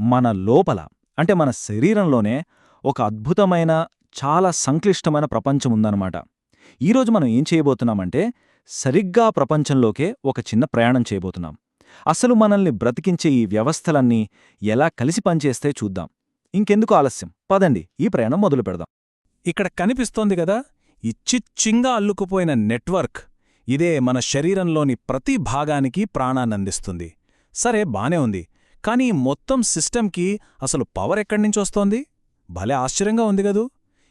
మన లోపల అంటే మన శరీరంలోనే ఒక అద్భుతమైన చాలా సంక్లిష్టమైన ప్రపంచం ఉందన్నమాట. ఈరోజు మనం ఏం చేయబోతున్నామంటే సరిగ్గా ప్రపంచంలోకే ఒక చిన్న ప్రయాణం చేయబోతున్నాం. అసలు మనల్ని బ్రతికించే ఈ వ్యవస్థలన్నీ ఎలా కలిసి పనిచేస్తే చూద్దాం. ఇంకెందుకు ఆలస్యం? పదండి ఈ ప్రయాణం మొదలు పెడదాం. ఇక్కడ కనిపిస్తోంది గదా ఈ చిచ్చింగా అల్లుకుపోయిన నెట్వర్క్. ఇదే మన శరీరంలోని ప్రతి భాగానికి ప్రాణాన్నందిస్తుంది. సరే బానే ఉంది. కానీ మొత్తం సిస్టంకి అసలు పవర్ ఎక్కడ్నించొస్తోంది భలే ఆశ్చర్యంగా ఉంది గదూ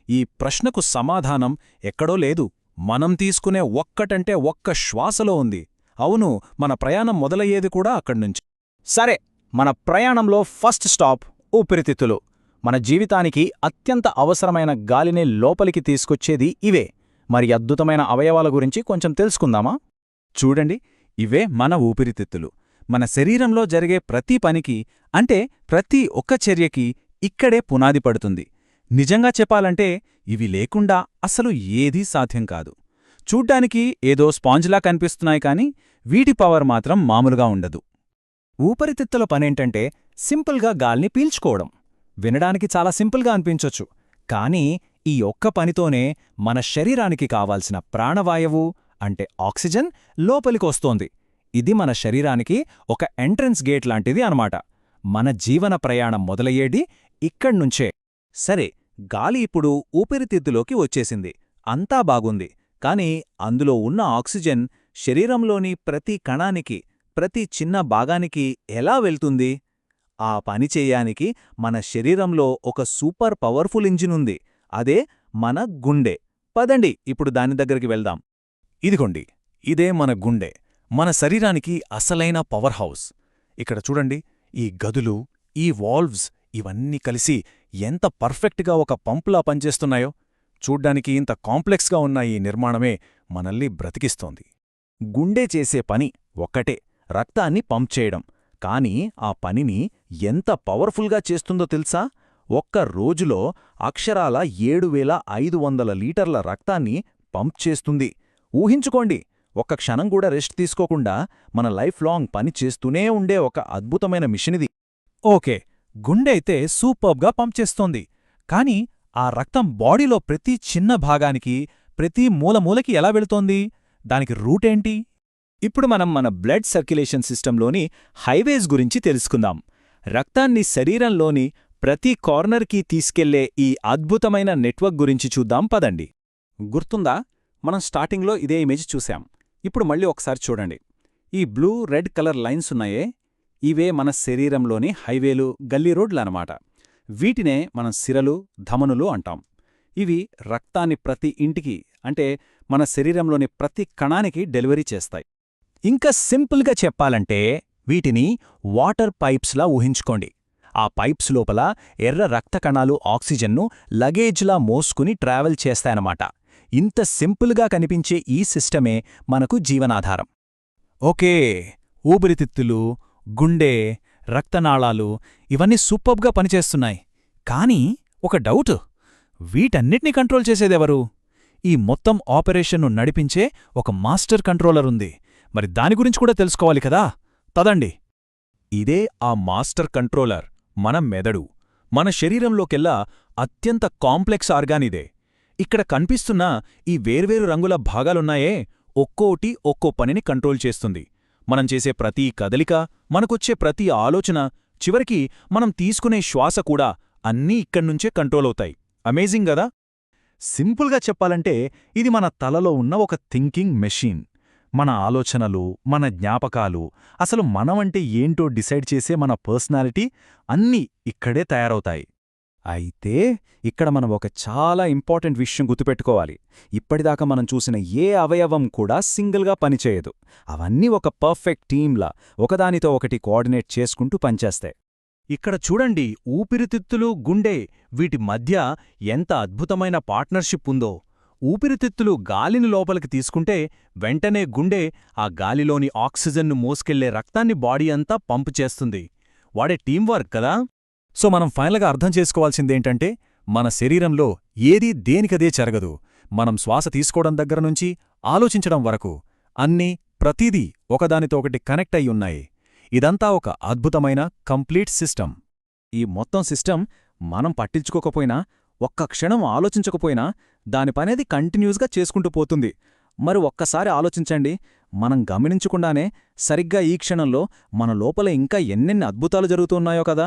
ఈ ప్రశ్నకు సమాధానం ఎక్కడో లేదు. మనం తీసుకునే ఒక్కటంటే ఒక్క శ్వాసలో ఉంది. అవును మన ప్రయాణం మొదలయ్యేది కూడా అక్కడ్నుంచి సరే మన ప్రయాణంలో ఫస్ట్ స్టాప్ ఊపిరితిత్తులు. మన జీవితానికి అత్యంత అవసరమైన గాలిని లోపలికి తీసుకొచ్చేది ఇవే. మరి అద్భుతమైన అవయవాల గురించి కొంచెం తెలుసుకుందామా? చూడండి ఇవే మన ఊపిరితిత్తులు. మన శరీరంలో జరిగే ప్రతి పనికి అంటే ప్రతి ఒక్క చర్యకి ఇక్కడే పునాది పడుతుంది. నిజంగా చెప్పాలంటే ఇవి లేకుండా అసలు ఏదీ సాధ్యం కాదు. చూడ్డానికి ఏదో స్పాంజ్లా కనిపిస్తున్నాయి కాని వీటి పవర్ మాత్రం మామూలుగా ఉండదు. ఊపిరితిత్తుల పనేంటంటే సింపుల్గా గాల్ని పీల్చుకోవడం. వినడానికి చాలా సింపుల్గా అనిపించొచ్చు. కానీ ఈ ఒక్క పనితోనే మన శరీరానికి కావాల్సిన ప్రాణవాయువు అంటే ఆక్సిజన్ లోపలికొస్తోంది ఇది మన శరీరానికి ఒక ఎంట్రన్స్ గేట్ లాంటిది అనమాట మన జీవన ప్రయాణం మొదలయ్యేది ఇక్కడ్నుంచే. సరే గాలి ఇప్పుడు ఊపిరితిత్తులోకి వచ్చేసింది. అంతా బాగుంది. కాని అందులో ఉన్న ఆక్సిజన్ శరీరంలోని ప్రతి కణానికి ప్రతి చిన్న భాగానికి ఎలా వెళ్తుంది? ఆ పని మన శరీరంలో ఒక సూపర్ పవర్ఫుల్ ఇంజినుంది అదే మన గుండె. పదండి ఇప్పుడు దాని దగ్గరికి వెళ్దాం. ఇదిగోండి ఇదే మన గుండె. మన శరీరానికి అసలైన పవర్ హౌస్. ఇక్కడ చూడండి ఈ గదులు ఈ వాల్వ్స్ ఇవన్నీ కలిసి ఎంత పర్ఫెక్ట్గా ఒక పంపులా పనిచేస్తున్నాయో. చూడ్డానికి ఇంత కాంప్లెక్స్గా ఉన్న ఈ నిర్మాణమే మనల్ని బ్రతికిస్తోంది. గుండె చేసే పని ఒక్కటే రక్తాన్ని పంప్ చేయడం. కాని ఆ పనిని ఎంత పవర్ఫుల్గా చేస్తుందో తెలుసా? ఒక్క రోజులో అక్షరాల ఏడు వేల ఐదు వందల లీటర్ల రక్తాన్ని పంప్ చేస్తుంది. ఊహించుకోండి ఒక్క క్షణం కూడా రెస్ట్ తీసుకోకుండా మన లైఫ్ లాంగ్ పని చేస్తూనే ఉండే ఒక అద్భుతమైన మిషనిది ఓకే గుండె అయితే సూపర్బ్గా పంప్ చేస్తోంది కాని ఆ రక్తం బాడీలో ప్రతి చిన్న భాగానికి ప్రతి మూలమూలకి ఎలా వెళుతోంది? దానికి రూటేంటి ఇప్పుడు మనం మన బ్లడ్ సర్క్యులేషన్ సిస్టంలోని హైవేస్ గురించి తెలుసుకుందాం. రక్తాన్ని శరీరంలోని ప్రతి కార్నర్కి తీసుకెళ్ళే ఈ అద్భుతమైన నెట్వర్క్ గురించి చూద్దాం పదండి. గుర్తుందా? మనం స్టార్టింగ్లో ఇదే ఇమేజ్ చూశాం. ఇప్పుడు మళ్ళీ ఒకసారి చూడండి. ఈ బ్లూ రెడ్ కలర్ లైన్స్ ఉన్నాయే. ఇవే మన శరీరంలోని హైవేలు గల్లీ రోడ్లనమాట. వీటినే మనం సిరలు ధమనులు అంటాం. ఇవి రక్తాన్ని ప్రతి ఇంటికి అంటే మన శరీరంలోని ప్రతి కణానికి డెలివరీ చేస్తాయి. ఇంకా సింపుల్గా చెప్పాలంటే వీటిని వాటర్ పైప్స్లా ఊహించుకోండి. ఆ పైప్స్ లోపల ఎర్ర రక్త కణాలు ఆక్సిజన్ను లగేజ్లా మోసుకుని ట్రావెల్ చేస్తాయన్నమాట. ఇంత సింపుల్గా కనిపించే ఈ సిస్టమే మనకు జీవనాధారం. ఓకే ఊపిరితిత్తులు గుండె రక్తనాళాలు ఇవన్నీ సూపర్గా పనిచేస్తున్నాయి. కానీ ఒక డౌట్ వీటన్నిటినీ కంట్రోల్ చేసేదెవరు? ఈ మొత్తం ఆపరేషన్ను నడిపించే ఒక మాస్టర్ కంట్రోలర్ ఉంది. మరి దాని గురించి కూడా తెలుసుకోవాలి కదా? తదండి. ఇదే ఆ మాస్టర్ కంట్రోలర్ మన మెదడు. మన శరీరంలోకెల్లా అత్యంత కాంప్లెక్స్ ఆర్గానిదే ఇక్కడ కనిపిస్తున్న ఈ వేర్వేరు రంగుల భాగాలున్నాయే ఒక్కోటి ఒక్కో పనిని కంట్రోల్ చేస్తుంది. మనం చేసే ప్రతి కదలిక మనకొచ్చే ప్రతి ఆలోచన చివరికి మనం తీసుకునే శ్వాస కూడా అన్నీ ఇక్కడ్నుంచే కంట్రోల్ అవుతాయి అమేజింగ్ గదా? సింపుల్గా చెప్పాలంటే ఇది మన తలలో ఉన్న ఒక థింకింగ్ మెషీన్. మన ఆలోచనలు మన జ్ఞాపకాలు అసలు మనమంటే ఏంటో డిసైడ్ చేసే మన పర్సనాలిటీ అన్నీ ఇక్కడే తయారవుతాయి. అయితే ఇక్కడ మనం ఒక చాలా ఇంపార్టెంట్ విషయం గుర్తుపెట్టుకోవాలి. ఇప్పటిదాకా మనం చూసిన ఏ అవయవం కూడా సింగిల్గా పనిచేయదు. అవన్నీ ఒక పర్ఫెక్ట్ టీంలా ఒకదానితో ఒకటి కోఆర్డినేట్ చేసుకుంటూ పనిచేస్తాయి. ఇక్కడ చూడండి ఊపిరితిత్తులు గుండె వీటి మధ్య ఎంత అద్భుతమైన పార్ట్నర్షిప్ ఉందో. ఊపిరితిత్తులు గాలిని లోపలికి తీసుకుంటే వెంటనే గుండె ఆ గాలిలోని ఆక్సిజన్ను మోసుకెళ్ళే రక్తాన్ని బాడీ అంతా పంపు చేస్తుంది. వాడే టీంవర్క్ కదా? సో మనం ఫైనల్గా అర్థం చేసుకోవాల్సిందేంటంటే మన శరీరంలో ఏదీ దేనికదే జరగదు. మనం శ్వాస తీసుకోవడం దగ్గర నుంచి ఆలోచించడం వరకు అన్నీ ప్రతిదీ ఒకదానితో ఒకటి కనెక్ట్ అయి ఉన్నాయి. ఇదంతా ఒక అద్భుతమైన కంప్లీట్ సిస్టమ్. ఈ మొత్తం సిస్టమ్ మనం పట్టించుకోకపోయినా ఒక్క క్షణం ఆలోచించకపోయినా దాని పనేది కంటిన్యూస్గా చేసుకుంటూ పోతుంది. మరి ఒక్కసారి ఆలోచించండి మనం గమనించకుండానే సరిగ్గా ఈ క్షణంలో మన లోపల ఇంకా ఎన్నెన్ని అద్భుతాలు జరుగుతున్నాయో కదా!